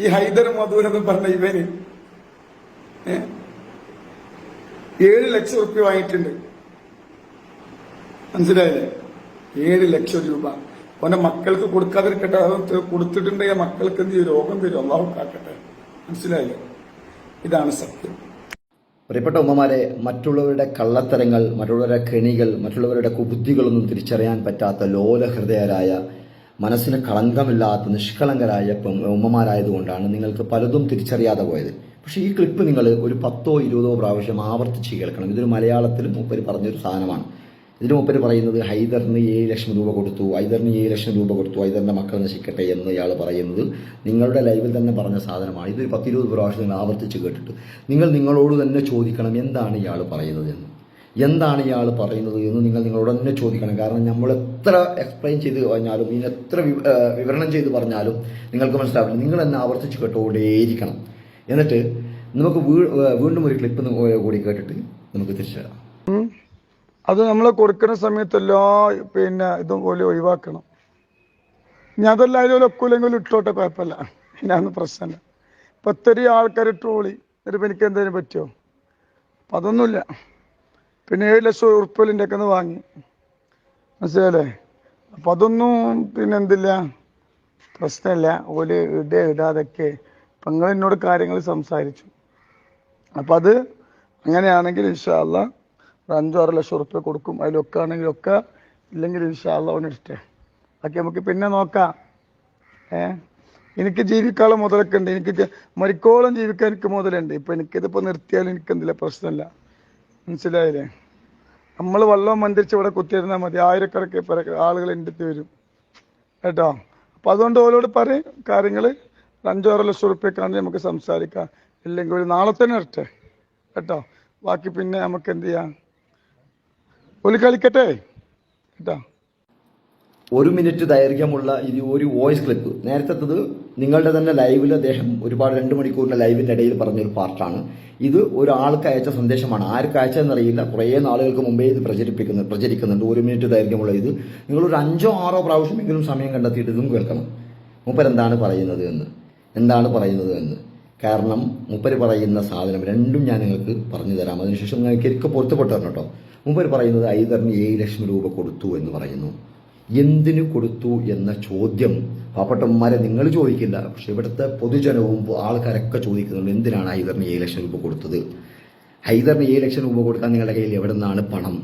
ഈ ഹൈദർ മധൂർ എന്ന് പറഞ്ഞ ഇവന് ഏ? ഏഴ് ലക്ഷം റുപ്യ വാങ്ങിയിട്ടുണ്ട്. മനസ്സിലായില്ലേ? ഏഴ് ലക്ഷം രൂപ. ഓന്റെ മക്കൾക്ക് കൊടുക്കാതിരിക്കട്ടെ അത് മക്കൾക്ക് എന്ത് രോഗം തരും അള്ളാഹു കാക്കട്ടെ. മനസ്സിലായില്ലേ? ഇതാണ് സത്യം. പ്രിയപ്പെട്ട ഉമ്മമാരെ മറ്റുള്ളവരുടെ കള്ളത്തരങ്ങൾ മറ്റുള്ളവരുടെ കെണികൾ മറ്റുള്ളവരുടെ കുബുദ്ധികളൊന്നും തിരിച്ചറിയാൻ പറ്റാത്ത ലോലഹൃദയരായ മനസ്സിന് കളങ്കമില്ലാത്ത നിഷ്കളങ്കരായ ഉമ്മമാരായതുകൊണ്ടാണ് നിങ്ങൾക്ക് പലതും തിരിച്ചറിയാതെ പോയത്. പക്ഷേ ഈ ക്ലിപ്പ് നിങ്ങൾ ഒരു പത്തോ ഇരുപതോ പ്രാവശ്യം ആവർത്തിച്ച് കേൾക്കണം. ഇതൊരു മലയാളത്തിൽ മൂപ്പര് പറഞ്ഞൊരു സാധനമാണ്. ഇതിന് മൂപ്പര് പറയുന്നത് ഹൈദറിന് ഏഴ് ലക്ഷം രൂപ കൊടുത്തു ഹൈദറിന് ഏഴ് ലക്ഷം രൂപ കൊടുത്തു ഹൈദറിന്റെ മക്കൾ നശിക്കട്ടെ എന്ന് ഇയാൾ പറയുന്നത് നിങ്ങളുടെ ലൈവിൽ തന്നെ പറഞ്ഞ സാധനമാണ്. ഇതൊരു പത്തിരുപത് പ്രാവശ്യം നിങ്ങൾ ആവർത്തിച്ച് കേട്ടിട്ട് നിങ്ങൾ നിങ്ങളോട് തന്നെ ചോദിക്കണം എന്താണ് ഇയാൾ പറയുന്നത് എന്ന്. എന്താണ് ഇയാൾ പറയുന്നത് എന്ന് നിങ്ങൾ നിങ്ങളോട് തന്നെ ചോദിക്കണം. കാരണം നമ്മൾ എത്ര എക്സ്പ്ലെയിൻ ചെയ്ത് പറഞ്ഞാലും ഇനി എത്ര വിവരണം ചെയ്ത് പറഞ്ഞാലും നിങ്ങൾക്ക് മനസ്സിലാവില്ല. നിങ്ങൾ തന്നെ ആവർത്തിച്ച് കേട്ടോടേയിരിക്കണം എന്നിട്ട് നമുക്ക് വീണ്ടും ഒരു ക്ലിപ്പ് കൂടി കേട്ടിട്ട് നമുക്ക് തിരിച്ചു അത് നമ്മൾ കൊടുക്കുന്ന സമയത്ത് എല്ലാ പിന്നെ ഇതും പോലെ ഒഴിവാക്കണം. ഇനി അതല്ല അതിലും ഒക്കൂലെങ്കിലും ഇട്ടോട്ടെ കുഴപ്പമില്ല. ഞാനൊന്നും പ്രശ്നമില്ല ഇപ്പൊ ഒത്തിരി ആൾക്കാർ ട്രോളി എന്നിട്ട് എനിക്ക് എന്തെങ്കിലും പറ്റുമോ അപ്പൊ അതൊന്നുമില്ല. പിന്നെ ഏഴ് ലക്ഷം ഉറുപ്പിലിന്റെ ഒക്കെ വാങ്ങി. മനസ്സിലല്ലേ അപ്പം അതൊന്നും പിന്നെ എന്തില്ല? പ്രശ്നമില്ല. ഓൽ ഇട ഇടാതൊക്കെ അപ്പം നിങ്ങൾ എന്നോട് കാര്യങ്ങൾ സംസാരിച്ചു. അപ്പം അത് അങ്ങനെയാണെങ്കിൽ ഇൻഷാല്ല ഒരു അഞ്ചോ ആറ് ലക്ഷം ഉറുപ്പ്യ കൊടുക്കും. അതിലൊക്കെ ആണെങ്കിൽ ഒക്കെ ഇല്ലെങ്കിൽ ഇൻഷാല്ല ഒന്ന് ഇഷ്ടേ ബാക്കി നമുക്ക് പിന്നെ നോക്കാം. ഏ? എനിക്ക് ജീവിക്കാനുള്ള മുതലൊക്കെ ഉണ്ട്. എനിക്ക് മരിക്കോളം ജീവിക്കാൻ എനിക്ക് മുതലുണ്ട്. ഇപ്പൊ എനിക്കിതിപ്പോ നിർത്തിയാലും എനിക്ക് എന്തില്ല പ്രശ്നമില്ല. മനസ്സിലായില്ലേ? നമ്മൾ വള്ളം മന്ദിരിച്ച് ഇവിടെ കുത്തിയിരുന്നാൽ മതി. ആയിരക്കണക്കിന് ആളുകൾ എന്റെ അടുത്ത് വരും. കേട്ടോ? അപ്പം അതുകൊണ്ട് ഓരോട് പറയും കാര്യങ്ങൾ അഞ്ചോ ആറ് ലക്ഷം ഉറുപ്പ്യക്കാണെങ്കിൽ നമുക്ക് സംസാരിക്കാം. ഇല്ലെങ്കിൽ ഒരു നാളെ തന്നെ ഇരട്ടെ കേട്ടോ? ബാക്കി പിന്നെ നമുക്ക് എന്ത് ചെയ്യാം? ഒലി കളിക്കട്ടെ കേട്ടോ? ഒരു മിനിറ്റ് ദൈർഘ്യമുള്ള ഇത് ഒരു വോയിസ് ക്ലിപ്പ്. നേരത്തെ നിങ്ങളുടെ തന്നെ ലൈവിൽ അദ്ദേഹം ഒരുപാട് രണ്ട് മണിക്കൂറിന്റെ ലൈവിന്റെ ഇടയിൽ പറഞ്ഞൊരു പാർട്ടാണ് ഇത് ഒരാൾക്ക് അയച്ച സന്ദേശമാണ്. ആർക്ക് അയച്ചതെന്നറിയില്ല. കുറേ നാളുകൾക്ക് മുമ്പേ ഇത് പ്രചരിപ്പിക്കുന്നു പ്രചരിക്കുന്നുണ്ട്. ഒരു മിനിറ്റ് ദൈർഘ്യമുള്ള ഇത്. നിങ്ങൾ ഒരു അഞ്ചോ ആറോ പ്രാവശ്യമെങ്കിലും സമയം കണ്ടെത്തിയിട്ട് ഇതും കേൾക്കണം. മൂപ്പർ എന്താണ് പറയുന്നത് എന്ന്. എന്താണ് പറയുന്നത് എന്ന്. കാരണം മൂപ്പര് പറയുന്ന സാധനം രണ്ടും ഞാൻ നിങ്ങൾക്ക് പറഞ്ഞു തരാം. അതിനുശേഷം നിങ്ങൾക്ക് എനിക്ക് പൊരുത്തപ്പെട്ടു തരണം കേട്ടോ. മൂപ്പര് പറയുന്നത് ഐതറിന് ഏഴ് ലക്ഷം രൂപ കൊടുത്തു എന്ന് പറയുന്നു. എന്തിനു കൊടുത്തു എന്ന ചോദ്യം പാപ്പട്ടന്മാരെ നിങ്ങൾ ചോദിക്കില്ല. പക്ഷെ ഇവിടുത്തെ പൊതുജനവും ആൾക്കാരൊക്കെ ചോദിക്കുന്നുണ്ട് എന്തിനാണ് ഹൈദറിന് ഏഴ് ലക്ഷം രൂപ കൊടുത്തത്? ഹൈദറിന് ഏഴ് ലക്ഷം രൂപ കൊടുക്കാൻ നിങ്ങളുടെ കയ്യിൽ എവിടെ നിന്നാണ് പണം?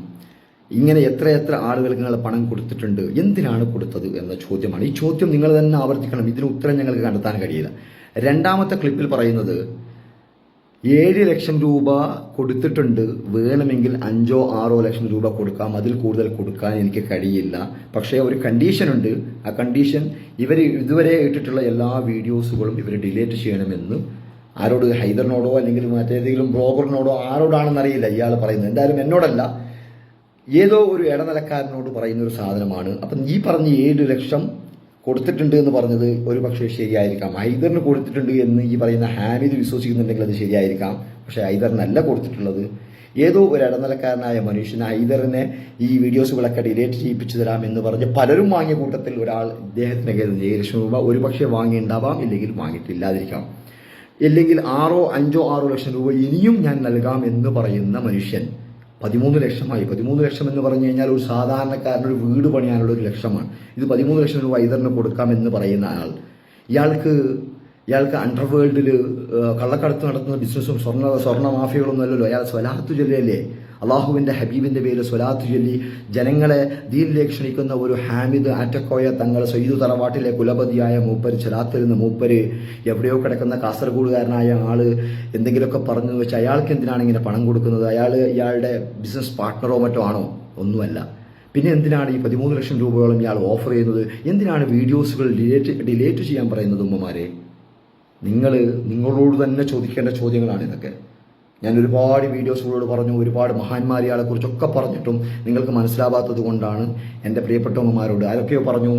ഇങ്ങനെ എത്ര എത്ര ആളുകൾക്ക് നിങ്ങൾ പണം കൊടുത്തിട്ടുണ്ട് എന്തിനാണ് കൊടുത്തത് എന്ന ചോദ്യമാണ്. ഈ ചോദ്യം നിങ്ങൾ തന്നെ ആവർത്തിക്കണം ഇതിന് ഉത്തരം ഞങ്ങൾക്ക് കണ്ടെത്താൻ കഴിയില്ല. രണ്ടാമത്തെ ക്ലിപ്പിൽ പറയുന്നത് ഏഴ് ലക്ഷം രൂപ കൊടുത്തിട്ടുണ്ട്. വേണമെങ്കിൽ അഞ്ചോ ആറോ ലക്ഷം രൂപ കൊടുക്കാം. അതിൽ കൂടുതൽ കൊടുക്കാൻ എനിക്ക് കഴിയില്ല. പക്ഷേ ഒരു കണ്ടീഷനുണ്ട് ആ കണ്ടീഷൻ ഇവർ ഇതുവരെ ഇട്ടിട്ടുള്ള എല്ലാ വീഡിയോസുകളും ഇവർ ഡിലീറ്റ് ചെയ്യണമെന്ന്. ആരോട് ഹൈദറിനോടോ അല്ലെങ്കിൽ മറ്റേതെങ്കിലും ബ്ലോഗറിനോടോ ആരോടാണെന്നറിയില്ല. ഇയാൾ പറയുന്നത്. എന്തായാലും എന്നോടല്ല. ഏതോ ഒരു ഇടനിലക്കാരനോട് പറയുന്ന ഒരു സാധനമാണ്. അപ്പം ഈ പറഞ്ഞ ഏഴ് ലക്ഷം കൊടുത്തിട്ടുണ്ട് എന്ന് പറഞ്ഞത് ഒരു പക്ഷേ ശരിയായിരിക്കാം. ഹൈദറിന് കൊടുത്തിട്ടുണ്ട് എന്ന് ഈ പറയുന്ന ഹാമിദ് വിശ്വസിക്കുന്നുണ്ടെങ്കിൽ അത് ശരിയായിരിക്കാം. പക്ഷേ ഹൈദറിനല്ല കൊടുത്തിട്ടുള്ളത്. ഏതോ ഒരു ഇടനിലക്കാരനായ മനുഷ്യൻ ഐദറിനെ ഈ വീഡിയോസുകളൊക്കെ ഡിലേറ്റ് ചെയ്യിപ്പിച്ചു തരാം എന്ന് പറഞ്ഞ് പലരും വാങ്ങിയ കൂട്ടത്തിൽ ഒരാൾ ഇദ്ദേഹത്തിന് കരുതുന്നത് ഏഴ് ലക്ഷം രൂപ ഒരു പക്ഷേ വാങ്ങിയിട്ടുണ്ടാവാം ഇല്ലെങ്കിൽ വാങ്ങിയിട്ടില്ലാതിരിക്കാം. ഇല്ലെങ്കിൽ ആറോ അഞ്ചോ ആറോ ലക്ഷം രൂപ ഇനിയും ഞാൻ നൽകാം എന്ന് പറയുന്ന മനുഷ്യൻ പതിമൂന്ന് ലക്ഷമായി. പതിമൂന്ന് ലക്ഷം എന്ന് പറഞ്ഞു കഴിഞ്ഞാൽ ഒരു സാധാരണക്കാരന് ഒരു വീട് പണിയാനുള്ള ഒരു ലക്ഷമാണ്. ഇത് പതിമൂന്ന് ലക്ഷം രൂപ വൈദറിന് കൊടുക്കാമെന്ന് പറയുന്ന ആൾ. ഇയാൾക്ക് ഇയാൾക്ക് അണ്ടർവേൾഡിൽ കള്ളക്കടത്ത് നടത്തുന്ന ബിസിനസ്സും സ്വർണ സ്വർണ മാഫിയകളൊന്നും അല്ലല്ലോ. അയാൾ സ്വലാത്തു ചൊല്ലിയല്ലേ? അള്ളാഹുവിന്റെ ഹബീബിന്റെ പേര് സ്വലാത്ത് ചൊല്ലി ജനങ്ങളെ ദീനിലേക്ക് ക്ഷണിക്കുന്ന ഒരു ഹാമിദ് അറ്റക്കോയ തങ്ങൾ സയ്യിദ് തറവാട്ടിലെ കുലപതിയായ മൂപ്പര് നിന്ന് മൂപ്പര് എവിടെയോ കിടക്കുന്ന കാസർഗോഡുകാരനായ ആൾ എന്തെങ്കിലുമൊക്കെ പറഞ്ഞു വെച്ച് അയാൾക്ക് എന്തിനാണ് ഇങ്ങനെ പണം കൊടുക്കുന്നത്? അയാൾ ഇയാളുടെ ബിസിനസ് പാർട്ട്ണറോ മറ്റോ ആണോ? ഒന്നുമല്ല. പിന്നെ എന്തിനാണ് ഈ പതിമൂന്ന് ലക്ഷം രൂപയോളം ഇയാൾ ഓഫർ ചെയ്യുന്നത്? എന്തിനാണ് വീഡിയോസുകൾ ഡിലേറ്റ് ഡിലേറ്റ് ചെയ്യാൻ പറയുന്നത് ഉമ്മമാരെ? നിങ്ങൾ നിങ്ങളോട് തന്നെ ചോദിക്കേണ്ട ചോദ്യങ്ങളാണ് ഇതൊക്കെ. ഞാൻ ഒരുപാട് വീഡിയോസുകളോട് പറഞ്ഞു ഒരുപാട് മഹാന്മാരെ ആളെ കുറിച്ചൊക്കെ പറഞ്ഞിട്ടും നിങ്ങൾക്ക് മനസ്സിലാവാത്തത് കൊണ്ടാണ് എന്റെ പ്രിയപ്പെട്ടവന്മാരോട് ആരൊക്കെയോ പറഞ്ഞു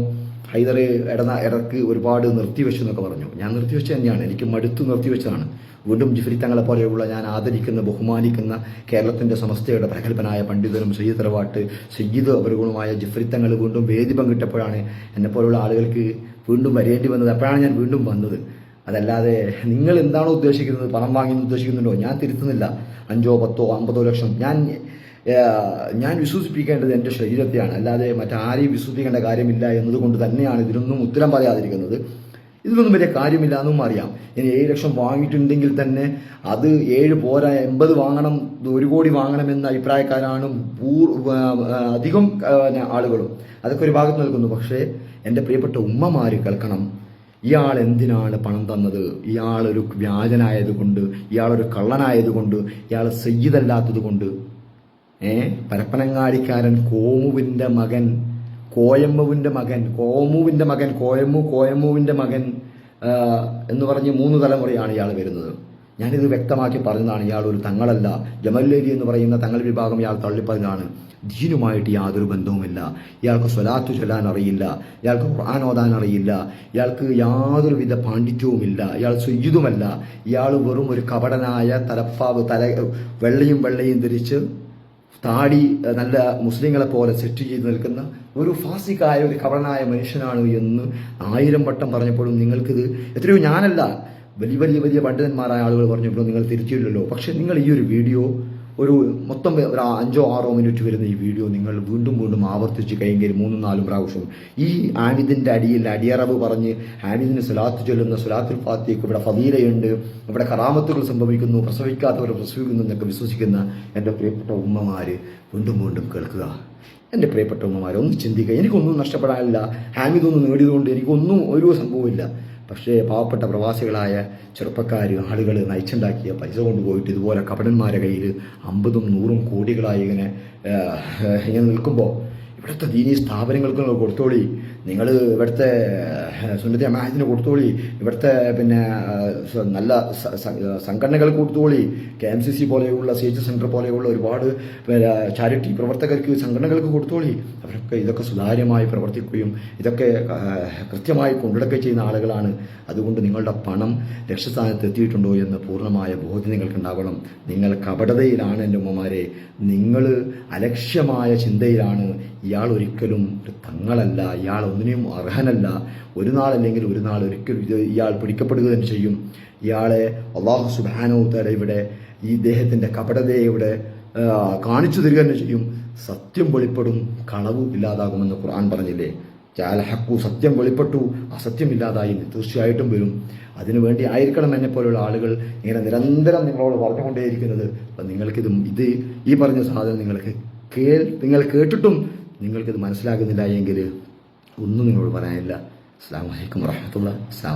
ഹൈദർ ഇടന ഇടയ്ക്ക് ഒരുപാട് നിർത്തിവെച്ചു എന്നൊക്കെ പറഞ്ഞു. ഞാൻ നിർത്തിവെച്ച തന്നെയാണ് എനിക്ക് മടുത്ത് നിർത്തിവെച്ചതാണ്. വീണ്ടും ജിഫ്രി തങ്ങളെ പോലെയുള്ള ഞാൻ ആദരിക്കുന്ന ബഹുമാനിക്കുന്ന കേരളത്തിന്റെ സമസ്തയുടെ പ്രഗത്ഭനായ പണ്ഡിതനും സയ്യിദ് തറവാട്ട് സയ്യിദ് അവരുകളുമായ ജിഫ്രി തങ്ങൾ വീണ്ടും വേദി പങ്കിട്ടപ്പോഴാണ് എന്നെപ്പോലുള്ള ആളുകൾക്ക് വീണ്ടും വരേണ്ടി വന്നത്. അപ്പോഴാണ് ഞാൻ വീണ്ടും വന്നത്. അതല്ലാതെ നിങ്ങൾ എന്താണോ ഉദ്ദേശിക്കുന്നത്? പണം വാങ്ങി എന്ന് ഉദ്ദേശിക്കുന്നുണ്ടോ? ഞാൻ തിരുത്തുന്നില്ല. അഞ്ചോ പത്തോ അമ്പതോ ലക്ഷം. ഞാൻ ഞാൻ വിശ്വസിപ്പിക്കേണ്ടത് എന്റെ ശരീരത്തെയാണ്. അല്ലാതെ മറ്റാരെയും വിശ്വസിപ്പിക്കേണ്ട കാര്യമില്ല എന്നതുകൊണ്ട് തന്നെയാണ് ഇതിനൊന്നും ഉത്തരം പറയാതിരിക്കുന്നത്. ഇതിനൊന്നും വലിയ കാര്യമില്ല എന്നും അറിയാം. ഇനി ഏഴ് ലക്ഷം വാങ്ങിയിട്ടുണ്ടെങ്കിൽ തന്നെ അത് ഏഴ് പോരാ എൺപത് വാങ്ങണം ഒരു കോടി വാങ്ങണമെന്ന അഭിപ്രായക്കാരാണ് പൂർ അധികം ആളുകളും. അതൊക്കെ ഒരു ഭാഗത്ത് നിൽക്കുന്നു. പക്ഷേ എന്റെ പ്രിയപ്പെട്ട ഉമ്മമാര് കേൾക്കണം. ഇയാൾ എന്തിനാണ് പണം തന്നത്? ഇയാളൊരു വ്യാജനായതുകൊണ്ട് ഇയാളൊരു കള്ളനായതുകൊണ്ട് ഇയാൾ സയ്യിദല്ലാത്തത് കൊണ്ട് ഏ? പരപ്പനങ്ങാടിക്കാരൻ കോമുവിന്റെ മകൻ കോയമ്മുവിന്റെ മകൻ കോമുവിന്റെ മകൻ കോയമ്മു കോയമ്മുവിന്റെ മകൻ എന്ന് പറഞ്ഞ് മൂന്ന് തലമുറയാണ് ഇയാൾ വരുന്നത്. ഞാനിത് വ്യക്തമാക്കി പറഞ്ഞതാണ് ഇയാൾ ഒരു തങ്ങളല്ല. ജമല്ലേരി എന്ന് പറയുന്ന തങ്ങൾ വിഭാഗം ഇയാൾ തള്ളിപ്പറഞ്ഞാണ് ദീനുമായിട്ട് യാതൊരു ബന്ധവുമില്ല. ഇയാൾക്ക് സ്വലാത്തു ചൊല്ലാൻ അറിയില്ല. ഇയാൾക്ക് ഖുർആൻ ഓതാൻ അറിയില്ല. ഇയാൾക്ക് യാതൊരുവിധ പാണ്ഡിത്യവുമില്ല. ഇയാൾ സുയ്യുതുമല്ല ഇയാൾ വെറും ഒരു കപടനായ തലപ്പാവ് തല വെള്ളയും വെള്ളയും ധരിച്ച് താടി നല്ല മുസ്ലിങ്ങളെ പോലെ സെറ്റ് ചെയ്ത് നിൽക്കുന്ന ഒരു ഫാസിക്കായ ഒരു കപടനായ മനുഷ്യനാണ് എന്ന് ആയിരം വട്ടം പറഞ്ഞപ്പോഴും നിങ്ങൾക്കിത് എത്രയോ ഞാനല്ല. വലിയ വലിയ വലിയ പണ്ഡിതന്മാരായ ആളുകൾ പറഞ്ഞപ്പോൾ നിങ്ങൾ തിരിച്ചില്ലല്ലോ പക്ഷേ നിങ്ങൾ ഈ ഒരു വീഡിയോ ഒരു മൊത്തം ഒരു അഞ്ചോ ആറോ മിനിറ്റ് വരുന്ന ഈ വീഡിയോ നിങ്ങൾ വീണ്ടും വീണ്ടും ആവർത്തിച്ച് കഴിഞ്ഞാൽ മൂന്നും നാലും പ്രാവശ്യം ഈ ആമിദിന്റെ അടിയിൽ അടിയറവ് പറഞ്ഞ് ആമിദിന് സുലാത്ത് ചൊല്ലുന്ന സുലാത്തുൽ ഫാത്തിക്ക് ഇവിടെ ഫതീലയുണ്ട്. ഇവിടെ കറാമത്തുകൾ സംഭവിക്കുന്നു. പ്രസവിക്കാത്തവർ പ്രസവിക്കുന്നു എന്നൊക്കെ വിശ്വസിക്കുന്ന എന്റെ പ്രിയപ്പെട്ട ഉമ്മമാര് വീണ്ടും വീണ്ടും കേൾക്കുക. എന്റെ പ്രിയപ്പെട്ട ഉമ്മമാരെ ചിന്തിക്കുക. എനിക്കൊന്നും നഷ്ടപ്പെടാനില്ല. ഹാമിദൊന്നും നേടിയതുകൊണ്ട് എനിക്കൊന്നും ഒരു സംഭവമില്ല പക്ഷേ പാവപ്പെട്ട പ്രവാസികളായ ചെറുപ്പക്കാർ ആളുകൾ നയിച്ചുണ്ടാക്കിയ പൈസ കൊണ്ടുപോയിട്ട് ഇതുപോലെ കപടന്മാരെ കയ്യിൽ അമ്പതും നൂറും കോടികളായി ഇങ്ങനെ ഇങ്ങനെ നിൽക്കുമ്പോൾ ഇവിടുത്തെ ദീനീ സ്ഥാപനങ്ങൾക്ക് നിങ്ങൾ കൊടുത്തോളി. നിങ്ങൾ ഇവിടുത്തെ സുന്നതി അമാഹത്തിന് കൊടുത്തോളി ഇവിടുത്തെ പിന്നെ നല്ല സ- സ- സംഘടനകൾക്ക് കൊടുത്തോളി കെ എം സി സി പോലെയുള്ള സി എച്ച് സെന്റർ പോലെയുള്ള ഒരുപാട് ചാരിറ്റി പ്രവർത്തകർക്ക് സംഘടനകൾക്ക് കൊടുത്തോളി അവരൊക്കെ ഇതൊക്കെ സുതാര്യമായി പ്രവർത്തിക്കുകയും ഇതൊക്കെ കൃത്യമായി കൊണ്ടുനടക്കുകയും ചെയ്യുന്ന ആളുകളാണ്. അതുകൊണ്ട് നിങ്ങളുടെ പണം ലക്ഷ്യസ്ഥാനത്ത് എത്തിയിട്ടുണ്ടോ എന്ന് പൂർണമായ ബോധ്യം നിങ്ങൾക്കുണ്ടാവണം. നിങ്ങൾ കപടതയിലാണ് എന്റെ ഉമ്മമാരെ. നിങ്ങൾ അലക്ഷ്യമായ ചിന്തയിലാണ്. ഇയാൾ ഒരിക്കലും ഒരു തങ്ങളല്ല. ഇയാൾ ഒന്നിനും അർഹനല്ല. ഒരു നാളല്ലെങ്കിൽ ഒരു നാൾ ഒരിക്കലും ഇത് ഇയാൾ പിടിക്കപ്പെടുക തന്നെ ചെയ്യും. ഇയാളെ അള്ളാഹു സുബാനോ തല ഇവിടെ ഈ ഇദ്ദേഹത്തിന്റെ കപടതയെ ഇവിടെ കാണിച്ചു തരിക തന്നെ ചെയ്യും. സത്യം വെളിപ്പെടും കളവ് ഇല്ലാതാകുമെന്ന് ഖുർആൻ പറഞ്ഞില്ലേ? ചാല ജാലഹക്കു സത്യം വെളിപ്പെട്ടു അസത്യം ഇല്ലാതായി തീർച്ചയായിട്ടും വരും. അതിനുവേണ്ടി ആയിരിക്കണം എന്നെ പോലെയുള്ള ആളുകൾ ഇങ്ങനെ നിരന്തരം നിങ്ങളോട് പറഞ്ഞുകൊണ്ടേയിരിക്കുന്നത്. അപ്പം നിങ്ങൾക്കിത് ഇത് ഈ പറഞ്ഞ സാധനം നിങ്ങൾക്ക് കേൾ നിങ്ങൾ കേട്ടിട്ടും നിങ്ങൾക്കിത് മനസ്സിലാകുന്നില്ല എങ്കിൽ ഒന്നും നിങ്ങളോട് പറയാനില്ല. അസ്സാം വലൈക്കും വാഹമത്തുള്ള അസ്സാം